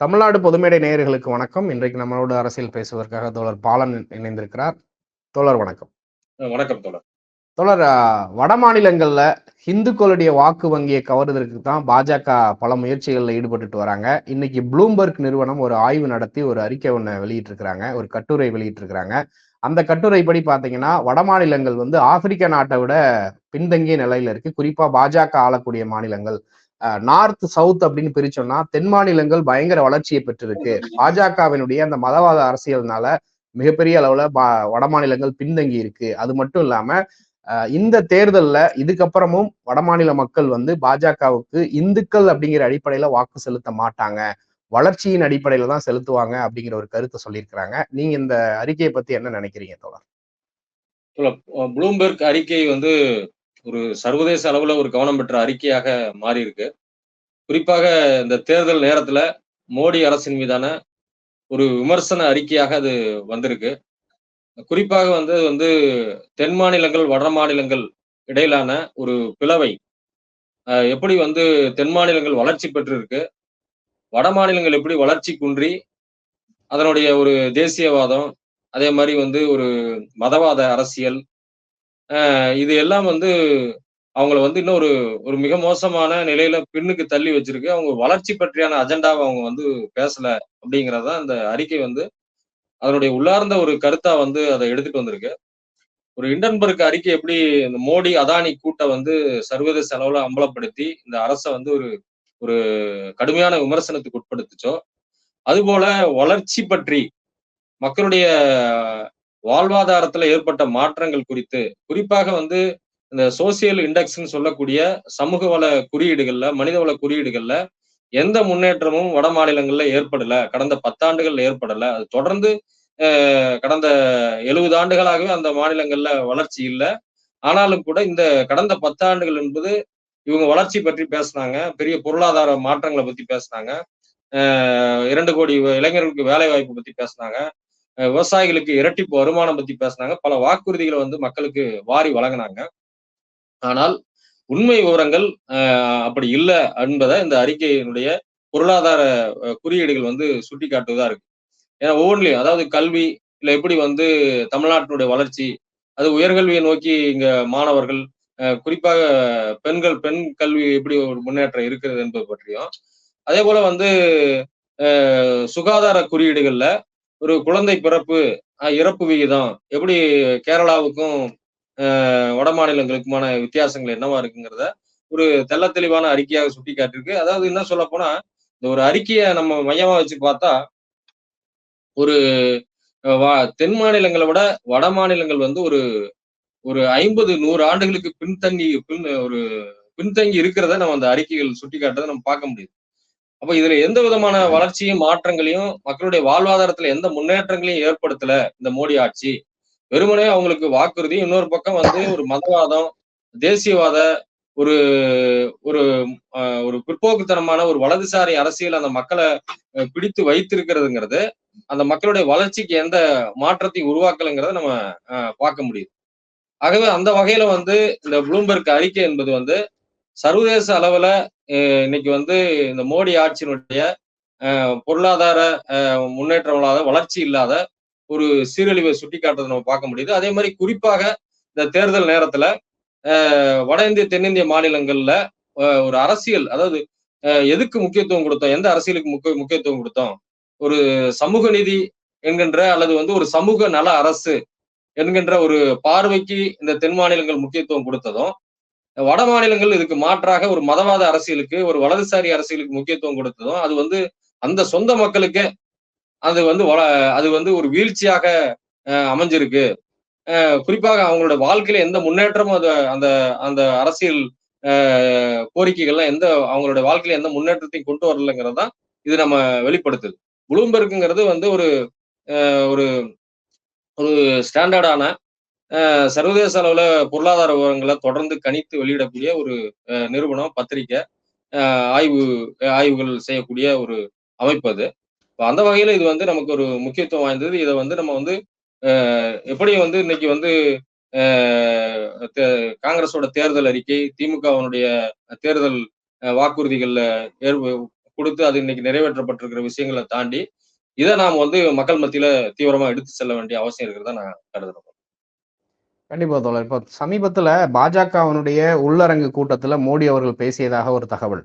தமிழ்நாடு பொதுமேடை நேயர்களுக்கு வணக்கம். இன்றைக்கு நம்மளோட அரசியல் பேசுவதற்காக தோழர் பாலன் இணைந்திருக்கிறார். தோழர் வணக்கம். வணக்கம் தோழர். தோழர் வட மாநிலங்கள்ல இந்துக்களுடைய வாக்கு வங்கியை கவர்வதற்கு தான் பாஜக பல முயற்சிகளில் ஈடுபட்டுட்டு வராங்க. இன்னைக்கு ப்ளூம்பர்க் நிறுவனம் ஒரு ஆய்வு நடத்தி ஒரு அறிக்கை ஒன்று வெளியிட்டிருக்கிறாங்க. ஒரு கட்டுரை வெளியிட்டிருக்கிறாங்க. அந்த கட்டுரைப்படி பார்த்தீங்கன்னா வட மாநிலங்கள் வந்து ஆப்பிரிக்க நாட்டை விட பின்தங்கிய நிலையில இருக்கு. குறிப்பா பாஜக ஆளக்கூடிய மாநிலங்கள். நார்த் சவுத் அப்படின்னு பிரிச்சோம்னா தென் மாநிலங்கள் பயங்கர வளர்ச்சியை பெற்றிருக்கு. பாஜகவினுடைய அந்த மதவாத அரசியல்னால மிகப்பெரிய அளவுல வட மாநிலங்கள் பின்தங்கி இருக்கு. அது மட்டும் இல்லாம இந்த தேர்தல்ல இதுக்கப்புறமும் வட மாநில மக்கள் வந்து பாஜகவுக்கு இந்துக்கள் அப்படிங்கிற அடிப்படையில வாக்கு செலுத்த மாட்டாங்க. வளர்ச்சியின் அடிப்படையில தான் செலுத்துவாங்க அப்படிங்கிற ஒரு கருத்தை சொல்லியிருக்கிறாங்க. நீங்க இந்த அறிக்கையை பத்தி என்ன நினைக்கிறீங்க தோழர்? ப்ளூம்பெர்க் அறிக்கை வந்து ஒரு சர்வதேச அளவுல ஒரு கவனம் பெற்ற அறிக்கையாக மாறி இருக்கு குறிப்பாக இந்த தேர்தல் நேரத்துல மோடி அரசின் மீதான ஒரு விமர்சன அறிக்கையாக அது வந்திருக்கு. குறிப்பாக வந்து வந்து தென் மாநிலங்கள் வட மாநிலங்கள் இடையிலான ஒரு பிளவை எப்படி வந்து தென் மாநிலங்கள் வளர்ச்சி பெற்றிருக்கு வட மாநிலங்கள் எப்படி வளர்ச்சி குன்றி அதனுடைய ஒரு தேசியவாதம் அதே மாதிரி வந்து ஒரு மதவாத அரசியல் இது எல்லாம் வந்து அவங்கள வந்து இன்னும் ஒரு ஒரு மிக மோசமான நிலையில பின்னுக்கு தள்ளி வச்சிருக்கு. அவங்க வளர்ச்சி பற்றியான அஜெண்டாவை அவங்க வந்து பேசல அப்படிங்கிறதா அந்த அறிக்கை வந்து அதனுடைய உள்ளார்ந்த ஒரு கருத்தா வந்து அதை எடுத்துட்டு வந்திருக்கு. ஒரு இண்டன்பர்க் அறிக்கை எப்படி இந்த மோடி அதானி கூட்டை வந்து சர்வதேச அளவுல அம்பலப்படுத்தி இந்த அரசை வந்து ஒரு ஒரு கடுமையான விமர்சனத்துக்கு உட்படுத்துச்சோ அதுபோல வளர்ச்சி பற்றி மக்களுடைய வாழ்வாதாரத்துல ஏற்பட்ட மாற்றங்கள் குறித்து குறிப்பாக வந்து இந்த சோசியல் இண்டெக்ஸ்ன்னு சொல்லக்கூடிய சமூக வள குறியீடுகள்ல மனிதவள குறியீடுகள்ல எந்த முன்னேற்றமும் வட மாநிலங்கள்ல ஏற்படல. கடந்த பத்தாண்டுகள்ல ஏற்படல. அது தொடர்ந்து கடந்த எழுபது ஆண்டுகளாகவே அந்த மாநிலங்கள்ல வளர்ச்சி இல்லை. ஆனாலும் கூட இந்த கடந்த பத்தாண்டுகள் என்பது இவங்க வளர்ச்சி பற்றி பேசுனாங்க. பெரிய பொருளாதார மாற்றங்களை பத்தி பேசுனாங்க. இரண்டு கோடி இளைஞர்களுக்கு வேலை வாய்ப்பு பத்தி பேசுனாங்க. விவசாயிகளுக்கு இரட்டிப்பு வருமானம் பத்தி பேசுனாங்க. பல வாக்குறுதிகளை வந்து மக்களுக்கு வாரி வழங்கினாங்க. ஆனால் உண்மை விவரங்கள் அப்படி இல்லை என்பதை இந்த அறிக்கையினுடைய பொருளாதார குறியீடுகள் வந்து சுட்டி காட்டுவதா இருக்கு. ஏன்னா ஒவ்வொன்றிலையும் அதாவது கல்வி இல்லை எப்படி வந்து தமிழ்நாட்டினுடைய வளர்ச்சி அது உயர்கல்வியை நோக்கி இங்க மாணவர்கள் குறிப்பாக பெண்கள் பெண் கல்வி எப்படி ஒரு முன்னேற்றம் இருக்கிறது என்பது பற்றியும் அதே போல வந்து சுகாதார குறியீடுகள்ல ஒரு குழந்தை பிறப்பு அஹ், இறப்பு விகிதம் எப்படி கேரளாவுக்கும் அஹ், வட மாநிலங்களுக்குமான வித்தியாசங்கள் என்னவா இருக்குங்கிறத ஒரு தெள்ள தெளிவான அறிக்கையாக சுட்டி காட்டிருக்கு அதாவது என்ன சொல்ல போனா இந்த ஒரு அறிக்கையை நம்ம மையமா வச்சு பார்த்தா ஒரு வா- தென் மாநிலங்களை விட வட மாநிலங்கள் வந்து ஒரு ஒரு ஐம்பது நூறு ஆண்டுகளுக்கு பின்தங்கி பின் ஒரு பின்தங்கி இருக்கிறத நம்ம அந்த அறிக்கைகள் சுட்டி காட்டுறதை நம்ம பார்க்க முடியுது. அப்ப இதுல எந்த விதமான வளர்ச்சியும் மாற்றங்களையும் மக்களுடைய வாழ்வாதாரத்துல எந்த முன்னேற்றங்களையும் ஏற்படுத்தல இந்த மோடி ஆட்சி. வெறுமனே அவங்களுக்கு வாக்குறுதி இன்னொரு பக்கம் வந்து ஒரு மதவாதம் தேசியவாத ஒரு ஒரு அஹ், ஒரு பிற்போக்குத்தனமான ஒரு வலதுசாரி அரசியல் அந்த மக்களை பிடித்து வைத்திருக்கிறதுங்கிறது அந்த மக்களுடைய வளர்ச்சிக்கு எந்த மாற்றத்தையும் உருவாக்கலைங்கிறத நம்ம அஹ், பார்க்க முடியுது. ஆகவே அந்த வகையில வந்து இந்த ப்ளூம்பெர்க் அறிக்கை என்பது வந்து சர்வதேச அளவுல இன்னைக்கு வந்து இந்த மோடி ஆட்சியினுடைய பொருளாதார முன்னேற்றம் இல்லாத வளர்ச்சி இல்லாத ஒரு சீரழிவை சுட்டி காட்டுறதை நம்ம பார்க்க முடியுது. அதே மாதிரி குறிப்பாக இந்த தேர்தல் நேரத்துல அஹ், வட இந்திய தென்னிந்திய மாநிலங்கள்ல ஒரு அரசியல் அதாவது அஹ், எதுக்கு முக்கியத்துவம் கொடுத்தோம்? எந்த அரசியலுக்கு முக்கிய முக்கியத்துவம் கொடுத்தோம்? ஒரு சமூக நீதி என்கின்ற அல்லது வந்து ஒரு சமூக நல அரசு என்கின்ற ஒரு பார்வைக்கு இந்த தென் மாநிலங்கள் முக்கியத்துவம் கொடுத்ததும் வட மாநிலங்கள் இதுக்கு மாற்றாக ஒரு மதவாத அரசியலுக்கு ஒரு வலதுசாரி அரசியலுக்கு முக்கியத்துவம் கொடுத்ததும் அது வந்து அந்த சொந்த மக்களுக்கே அது வந்து அது வந்து ஒரு வீழ்ச்சியாக அஹ், அமைஞ்சிருக்கு. அஹ், குறிப்பாக அவங்களோட வாழ்க்கையில எந்த முன்னேற்றமும் அது அந்த அந்த அரசியல் கோரிக்கைகள்லாம் எந்த அவங்களோட வாழ்க்கையில எந்த முன்னேற்றத்தையும் கொண்டு வரலங்கிறது தான் இது நம்ம வெளிப்படுத்துது. புளூம்பெர்க்குங்கிறது வந்து ஒரு அஹ், ஒரு ஒரு ஸ்டாண்டர்டான சர்வதேச அளவுல பொருளாதார விவரங்களை தொடர்ந்து கணித்து வெளியிடக்கூடிய ஒரு நிறுவனம் பத்திரிக்கை. ஆய்வு ஆய்வுகள் செய்யக்கூடிய ஒரு அமைப்பு அது. அந்த வகையில இது வந்து நமக்கு ஒரு முக்கியத்துவம் வாய்ந்தது. இதை வந்து நம்ம வந்து எப்படி வந்து இன்னைக்கு வந்து தே- காங்கிரஸோட தேர்தல் அறிக்கை திமுகவனுடைய தேர்தல் வாக்குறுதிகளில் வாக்குறுதிகள்ல ஏற்ப- கொடுத்து அது இன்னைக்கு நிறைவேற்றப்பட்டிருக்கிற விஷயங்களை தாண்டி இதை நாம் வந்து மக்கள் மத்தியில தீவிரமா எடுத்து செல்ல வேண்டிய அவசியம் இருக்கிறதா நான் கருதுறேன். கண்டிப்பா தோழர். இப்போ சமீபத்துல பாஜகவினுடைய உள்ளரங்கு கூட்டத்துல மோடி அவர்கள் பேசியதாக ஒரு தகவல்.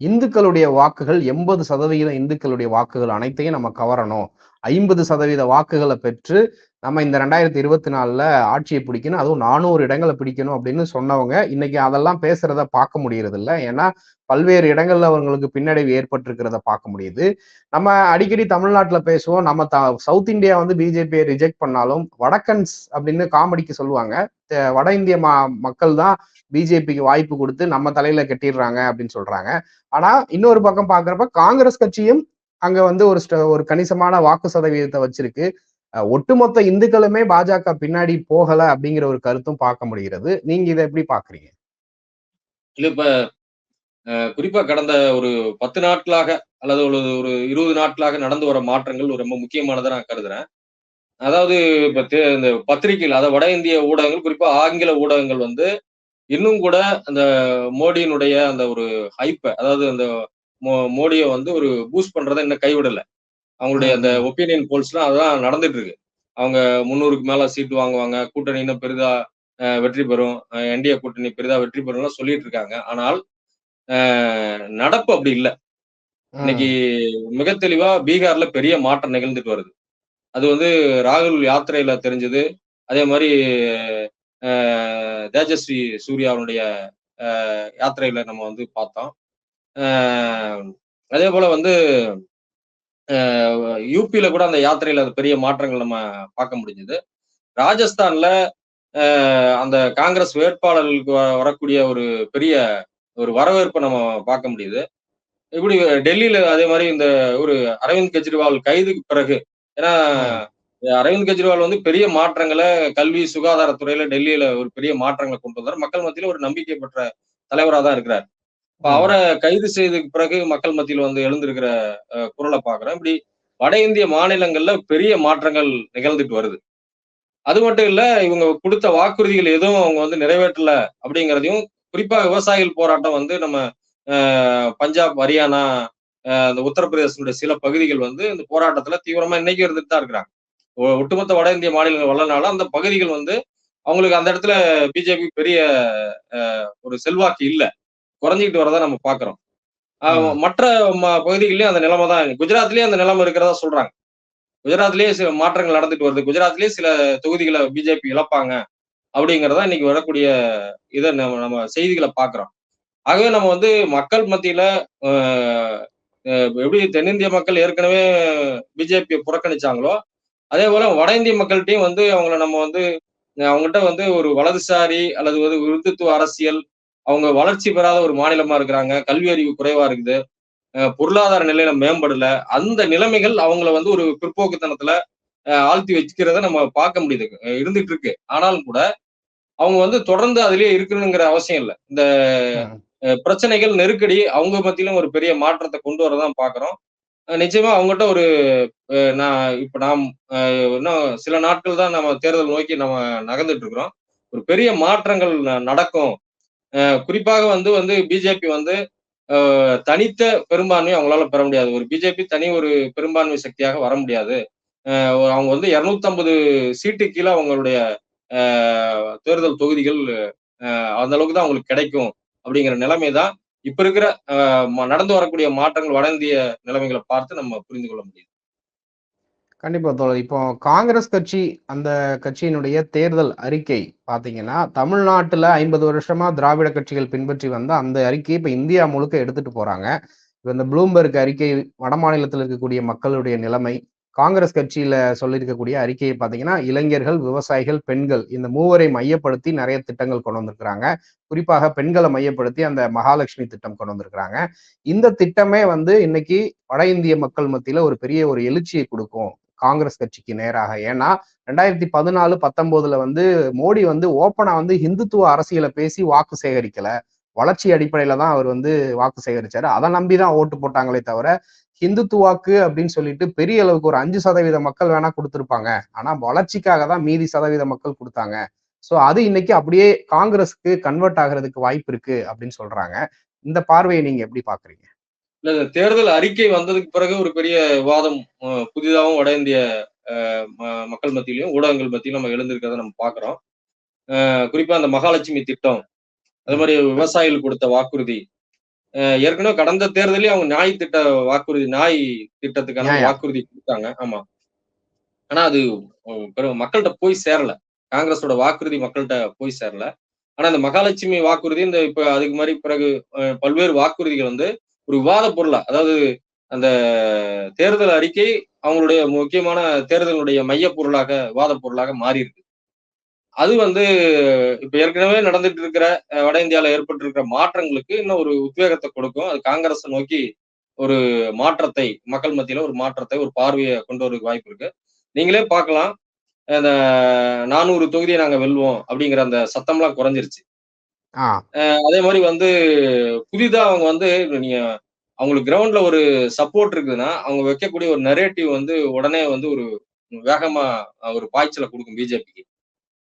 இந்துக்களுடைய வாக்குகள் எண்பது சதவிகிதம் இந்துக்களுடைய வாக்குகள் அனைத்தையும் நம்ம கவரணும். ஐம்பது சதவீத வாக்குகளை பெற்று நம்ம இந்த ரெண்டாயிரத்தி இருபத்தி நாலுல ஆட்சியை பிடிக்கணும். அதுவும் நானூறு இடங்களை பிடிக்கணும் அப்படின்னு சொன்னவங்க இன்னைக்கு அதெல்லாம் பேசுறத பார்க்க முடியறது இல்லை ஏன்னா பல்வேறு இடங்கள்ல அவங்களுக்கு பின்னடைவு ஏற்பட்டிருக்கிறத பார்க்க முடியுது. நம்ம அடிக்கடி தமிழ்நாட்டில் பேசுவோம். நம்ம த சவுத் இந்தியா வந்து பிஜேபியை ரிஜெக்ட் பண்ணாலும் வடக்கன்ஸ் அப்படின்னு காமெடிக்கு சொல்லுவாங்க. வட இந்திய மா மக்கள் தான் பிஜேபிக்கு வாய்ப்பு கொடுத்து நம்ம தலையில கட்டிடுறாங்க அப்படின்னு சொல்றாங்க. ஆனா இன்னொரு பக்கம் பாக்குறப்ப காங்கிரஸ் கட்சியும் அங்க வந்து ஒரு ஸ்ட- ஒரு கணிசமான வாக்கு சதவீதத்தை வச்சிருக்கு. ஒட்டுமொத்த இந்துக்களுமே பாஜக பின்னாடி போகல அப்படிங்கிற ஒரு கருத்தும் பார்க்க முடிகிறது. நீங்க இதை எப்படி பாக்குறீங்க இல்ல இப்ப அஹ், குறிப்பா கடந்த ஒரு பத்து நாட்களாக அல்லது ஒரு ஒரு இருபது நாட்களாக நடந்து வர மாற்றங்கள் ரொம்ப முக்கியமானதை நான் கருதுறேன். அதாவது இப்ப இந்த பத்திரிகைகள் அதாவது வட இந்திய ஊடகங்கள் குறிப்பா ஆங்கில ஊடகங்கள் வந்து இன்னும் கூட அந்த மோடியினுடைய அந்த ஒரு ஹைப்பை அதாவது அந்த மோடியை வந்து ஒரு பூஸ்ட் பண்றதை இன்னும் கைவிடல. அவங்களுடைய அந்த ம், ம். ஒப்பீனியன் போல்ஸ்லாம் அதான் நடந்துட்டு இருக்கு. அவங்க முந்நூறுக்கு மேல சீட்டு வாங்குவாங்க. கூட்டணி இன்னும் பெரிதா வெற்றி பெறும். என்டிஏ கூட்டணி பெரிதா வெற்றி பெறும்லாம் சொல்லிட்டு இருக்காங்க. ஆனால் நடப்பு அப்படி இல்லை. இன்னைக்கு ம், மிக தெளிவா பீகார்ல பெரிய மாற்றம் நிகழ்ந்துட்டு வருது. அது வந்து ராகுல் யாத்திரையில தெரிஞ்சது. அதே மாதிரி தேஜஸ்வி சூர்யாவுடைய யாத்திரையில நம்ம வந்து பார்த்தோம். அதே போல வந்து யூபியில கூட அந்த யாத்திரையில அது பெரிய மாற்றங்கள் நம்ம பார்க்க முடிஞ்சது. ராஜஸ்தான்ல அந்த காங்கிரஸ் வேட்பாளர்களுக்கு வரக்கூடிய ஒரு பெரிய ஒரு வரவேற்பை நம்ம பார்க்க முடியுது. இப்படி டெல்லியில அதே மாதிரி இந்த ஒரு அரவிந்த் கெஜ்ரிவால் கைதுக்கு பிறகு ஏன்னா அரவிந்த் கெஜ்ரிவால் வந்து பெரிய மாற்றங்களை கல்வி சுகாதாரத்துறையில டெல்லியில ஒரு பெரிய மாற்றங்களை கொண்டு வந்தார். மக்கள் மத்தியில ஒரு நம்பிக்கை பெற்ற தலைவராக தான் இருக்கிறார். இப்ப. அவரை கைது செய்ததுக்கு பிறகு மக்கள் மத்தியில் வந்து எழுந்திருக்கிற குரலை பாக்குறோம் இப்படி வட இந்திய மாநிலங்கள்ல பெரிய மாற்றங்கள் நிகழ்ந்துட்டு வருது. அது மட்டும் இல்ல இவங்க கொடுத்த வாக்குறுதிகள் எதுவும் அவங்க வந்து நிறைவேற்றல அப்படிங்கிறதையும் குறிப்பா விவசாயிகள் போராட்டம் வந்து நம்ம பஞ்சாப் ஹரியானா இந்த உத்தரப்பிரதேசனுடைய சில பகுதிகள் வந்து இந்த போராட்டத்துல தீவிரமா இன்னைக்கு இருந்துட்டு தான் இருக்கிறாங்க. ஒட்டுமொத்த வட இந்திய மாநிலங்கள் வல்லனால அந்த பகுதிகள் வந்து அவங்களுக்கு அந்த இடத்துல பிஜேபி பெரிய அஹ், ஒரு செல்வாக்கு இல்ல. குறைஞ்சிக்கிட்டு வரதா நம்ம பாக்குறோம். அஹ், ம். மற்ற ம- பகுதிகள்லயும் அந்த நிலைமை தான். குஜராத்லயும் அந்த நிலைமை இருக்கிறதா சொல்றாங்க. குஜராத்லயே சில மாற்றங்கள் நடந்துட்டு வருது. குஜராத்லயே சில தொகுதிகளை பிஜேபி இழப்பாங்க அப்படிங்கறதா இன்னைக்கு வரக்கூடிய இதை நம்ம நம்ம செய்திகளை பாக்குறோம். ஆகவே நம்ம வந்து மக்கள் மத்தியில எப்படி தென்னிந்திய மக்கள் ஏற்கனவே பிஜேபியை புறக்கணிச்சாங்களோ அதே போல வட இந்திய மக்கள்கிட்டயும் வந்து அவங்கள நம்ம வந்து அவங்ககிட்ட வந்து ஒரு வலதுசாரி அல்லது ஒரு விருத்துத்துவ அரசியல் அவங்க வளர்ச்சி பெறாத ஒரு மாநிலமா இருக்கிறாங்க. கல்வி அறிவு குறைவா இருக்குது. பொருளாதார நிலையில மேம்படல. அந்த நிலைமைகள் அவங்கள வந்து ஒரு பிற்போக்குத்தனத்துல ஆழ்த்தி வச்சுக்கிறத நம்ம பார்க்க முடியுது. இருந்துட்டு இருக்கு. ஆனாலும் கூட அவங்க வந்து தொடர்ந்து அதுலயே இருக்கணுங்கிற அவசியம் இல்லை. இந்த பிரச்சனைகள் நெருக்கடி அவங்க மத்தியிலும் ஒரு பெரிய மாற்றத்தை கொண்டு வரதான் பாக்குறோம் நிச்சயமா அவங்ககிட்ட ஒரு நான் இப்ப நாம் இன்னும் சில நாட்கள் தான் நம்ம தேர்தல் நோக்கி நம்ம நகர்ந்துட்டு இருக்கிறோம். ஒரு பெரிய மாற்றங்கள் ந- நடக்கும். குறிப்பாக வந்து வந்து பிஜேபி வந்து தனித்த பெரும்பான்மை அவங்களால பெற முடியாது. ஒரு பிஜேபி தனி ஒரு பெரும்பான்மை சக்தியாக வர முடியாது. அவங்க வந்து 250 சீட்டு கீழே அவங்களுடைய தேர்தல் தொகுதிகள் அந்த அளவுக்கு தான் அவங்களுக்கு கிடைக்கும் அப்படிங்கிற நிலைமை தான் இப்ப இருக்கிற ம- நடந்து வரக்கூடிய மாற்றங்கள் வட இந்திய நிலைமைகளை பார்த்து நம்ம புரிந்து கொள்ள முடியுது. கண்டிப்பா தோழர். இப்போ காங்கிரஸ் கட்சி அந்த கட்சியினுடைய தேர்தல் அறிக்கை பாத்தீங்கன்னா தமிழ்நாட்டுல ஐம்பது வருஷமா திராவிட கட்சிகள் பின்பற்றி வந்த அந்த அறிக்கையை இப்ப இந்தியா முழுக்க எடுத்துட்டு போறாங்க. இப்ப இந்த ப்ளூம்பர்க் அறிக்கை வட மாநிலத்தில் இருக்கக்கூடிய மக்களுடைய நிலைமை காங்கிரஸ் கட்சியில சொல்லியிருக்கக்கூடிய அறிக்கையை பாத்தீங்கன்னா இளைஞர்கள் விவசாயிகள் பெண்கள் இந்த மூவரை மையப்படுத்தி நிறைய திட்டங்கள் கொண்டு வந்திருக்கிறாங்க. குறிப்பாக பெண்களை மையப்படுத்தி அந்த மகாலட்சுமி திட்டம் கொண்டு வந்திருக்கிறாங்க. இந்த திட்டமே வந்து இன்னைக்கு வட இந்திய மக்கள் மத்தியில ஒரு பெரிய ஒரு எழுச்சியை கொடுக்கும். காங்கிரஸ் கட்சிக்கு நேராக. ஏன்னா ரெண்டாயிரத்தி பதினாலு பத்தொன்பதுல வந்து மோடி வந்து ஓப்பனா வந்து இந்துத்துவ அரசியலை பேசி வாக்கு சேகரிக்கல. வளர்ச்சி அடிப்படையில தான் அவர் வந்து வாக்கு சேகரிச்சாரு. அதை நம்பிதான் ஓட்டு போட்டாங்களே தவிர ஹிந்துத்துவாக்கு அப்படின்னு சொல்லிட்டு பெரிய அளவுக்கு ஒரு அஞ்சு சதவீத மக்கள் வேணா கொடுத்துருப்பாங்க. ஆனா வளர்ச்சிக்காக தான் மீதி சதவீத மக்கள் கொடுத்தாங்க. சோ அது இன்னைக்கு அப்படியே காங்கிரஸுக்கு கன்வெர்ட் ஆகிறதுக்கு வாய்ப்பு இருக்கு அப்படின்னு சொல்றாங்க. இந்த பார்வையை நீங்க எப்படி பாக்குறீங்க இல்ல இந்த தேர்தல் அறிக்கை வந்ததுக்கு பிறகு ஒரு பெரிய விவாதம் புதிதாகவும் வட இந்திய மக்கள் மத்தியிலும் ஊடகங்கள் மத்தியிலும் நம்ம எழுந்திருக்கிறத நம்ம பாக்குறோம். குறிப்பா அந்த மகாலட்சுமி திட்டம் அது மாதிரி விவசாயிகள் கொடுத்த வாக்குறுதி ஏற்கனவே கடந்த தேர்தலையும் அவங்க நாய் திட்ட வாக்குறுதி நாய் திட்டத்துக்கான. வாக்குறுதி கொடுத்தாங்க. ஆமா. ஆனா அது மக்கள்கிட்ட போய் சேரல. காங்கிரஸோட வாக்குறுதி மக்கள்கிட்ட போய் சேரல. ஆனா இந்த மகாலட்சுமி வாக்குறுதி இந்த இப்ப அதுக்கு மாதிரி பிறகு பல்வேறு வாக்குறுதிகள் வந்து ஒரு விவாத பொருளா அதாவது அந்த தேர்தல் அறிக்கை அவங்களுடைய முக்கியமான தேர்தலுடைய மைய பொருளாக விவாத பொருளாக மாறி இருக்கு அது வந்து இப்ப ஏற்கனவே நடந்துட்டு இருக்கிற வட இந்தியாவில் ஏற்பட்டு இருக்கிற மாற்றங்களுக்கு இன்னும் ஒரு உத்வேகத்தை கொடுக்கும். அது காங்கிரஸ் நோக்கி ஒரு மாற்றத்தை மக்கள் மத்தியில ஒரு மாற்றத்தை ஒரு பார்வையை கொண்டு வரதுக்கு வாய்ப்பு இருக்கு. நீங்களே பார்க்கலாம். அந்த நானூறு தொகுதியை நாங்க வெல்வோம் அப்படிங்கிற அந்த சத்தம்லாம் குறைஞ்சிருச்சு. அதே மாதிரி வந்து புதிதா அவங்க வந்து நீங்க அவங்களுக்கு கிரவுண்ட்ல ஒரு சப்போர்ட் இருக்குதுன்னா அவங்க வைக்கக்கூடிய ஒரு நெரேட்டிவ் வந்து உடனே வந்து ஒரு வேகமா ஒரு பாய்ச்சலை கொடுக்கும் பிஜேபிக்கு.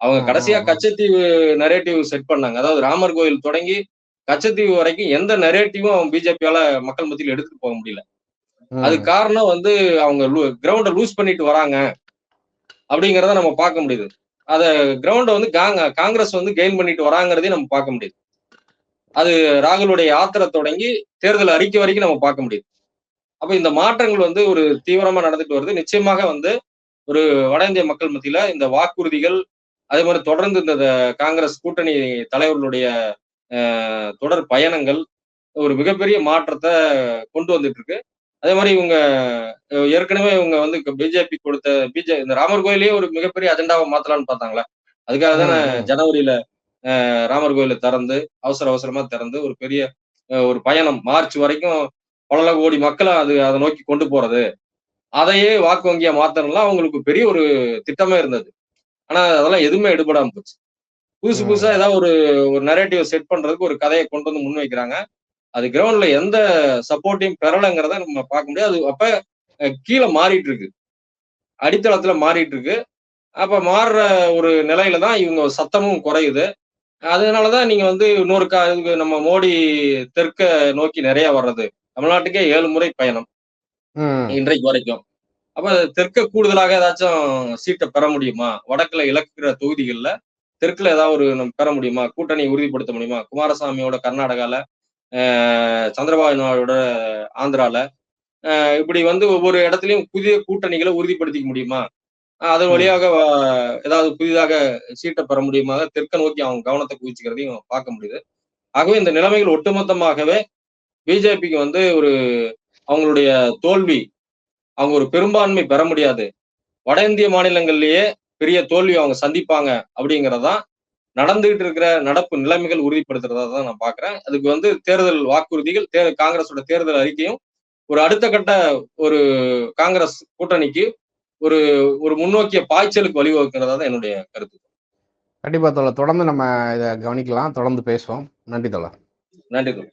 அவங்க கடைசியா. கச்சத்தீவு நெரேட்டிவ் செட் பண்ணாங்க. அதாவது ராமர் கோயில் தொடங்கி கச்சத்தீவு வரைக்கும் எந்த நெரேட்டிவும் அவங்க பிஜேபியால மக்கள் மத்தியில் எடுத்துட்டு போக முடியல. அது. காரணம் வந்து அவங்க கிரவுண்ட லூஸ் பண்ணிட்டு வராங்க. அப்படிங்கறத நம்ம பார்க்க முடியுது. அத கிரவுண்டை வந்து காங்க- காங்கிரஸ் வந்து கெயின் பண்ணிட்டு வராங்கிறதையும் நம்ம பார்க்க முடியுது. அது ராகுலுடைய யாத்திரை தொடங்கி தேர்தல் அறிக்கை வரைக்கும் நம்ம பார்க்க முடியுது. அப்ப இந்த மாற்றங்கள் வந்து ஒரு தீவிரமா நடந்துட்டு வருது. நிச்சயமாக வந்து ஒரு வட இந்திய மக்கள் மத்தியில இந்த வாக்குறுதிகள் அதே மாதிரி தொடர்ந்து இந்த காங்கிரஸ் கூட்டணி தலைவர்களுடைய தொடர் பயணங்கள் ஒரு மிகப்பெரிய மாற்றத்தை கொண்டு வந்துட்டு இருக்கு. அதே மாதிரி இவங்க ஏற்கனவே இவங்க வந்து பிஜேபி கொடுத்த பிஜே இந்த ராமர் கோயிலையே ஒரு மிகப்பெரிய அஜெண்டாவை மாத்தலாம்னு பார்த்தாங்களே. அதுக்காக தானே. ஜனவரியில ராமர் கோயிலை திறந்து அவசர அவசரமா திறந்து ஒரு பெரிய ஒரு பயணம். மார்ச் வரைக்கும் பல கோடி மக்களை அது அதை நோக்கி கொண்டு போறது. அதையே வாக்கு வங்கியா மாத்தணும்லாம் அவங்களுக்கு பெரிய ஒரு திட்டமே இருந்தது. ஆனா அதெல்லாம் எதுவுமே எடுபடாம போச்சு. புதுசு. புதுசா ஏதாவது ஒரு ஒரு நரேட்டிவ் செட் பண்றதுக்கு ஒரு கதையை கொண்டு வந்து முன்வைக்கிறாங்க. அது கிரவுண்ட்ல எந்த சப்போர்ட்டையும் பெறலைங்கிறத நம்ம பார்க்க முடியாது. அது அப்ப கீழே மாறிட்டு இருக்கு அடித்தளத்துல மாறிட்டு இருக்கு அப்ப மாறுற ஒரு நிலையில தான் இவங்க சத்தமும் குறையுது. அதனாலதான் நீங்க வந்து இன்னொரு கா நம்ம மோடி தெற்க நோக்கி நிறைய வர்றது. தமிழ்நாட்டுக்கே ஏழு முறை பயணம். இன்றைக்கு வரைக்கும். அப்ப தெற்க கூடுதலாக ஏதாச்சும் சீட்டை பெற முடியுமா? வடக்குல இழக்கிற தொகுதிகள்ல தெற்குல ஏதாவது ஒரு நம்ம பெற முடியுமா? கூட்டணி உறுதிப்படுத்த முடியுமா? குமாரசாமியோட கர்நாடகால சந்திரபாபு நாயுடோட ஆந்திரால. இப்படி வந்து ஒவ்வொரு இடத்துலயும் புதிய கூட்டணிகளை உறுதிப்படுத்திக்க முடியுமா? அதன். வழியாக ஏதாவது புதிதாக சீட்டை பெற முடியுமா? தெற்க நோக்கி அவங்க கவனத்தை குவிச்சுக்கிறதையும் பார்க்க முடியுது. ஆகவே இந்த நிலைமைகள் ஒட்டுமொத்தமாகவே பிஜேபிக்கு வந்து ஒரு அவங்களுடைய தோல்வி அவங்க ஒரு பெரும்பான்மை பெற முடியாது. வட இந்திய மாநிலங்கள்லயே பெரிய தோல்வி அவங்க சந்திப்பாங்க அப்படிங்கறதான் நடந்துகிட்டு இருக்கிற நடப்பு நிலைமைகள் உறுதிப்படுத்துறதா தான் நான் பாக்குறேன். அதுக்கு வந்து தேர்தல் வாக்குறுதிகள் தே காங்கிரஸோட தேர்தல் அறிக்கையும் ஒரு அடுத்த கட்ட ஒரு காங்கிரஸ் கூட்டணிக்கு ஒரு ஒரு முன்னோக்கிய பாய்ச்சலுக்கு வழிவகுக்கிறதா தான் என்னுடைய கருத்து. கண்டிப்பா தோழர். தொடர்ந்து நம்ம இதை கவனிக்கலாம். தொடர்ந்து பேசுவோம். நன்றி தோழர். நன்றி தோழர்.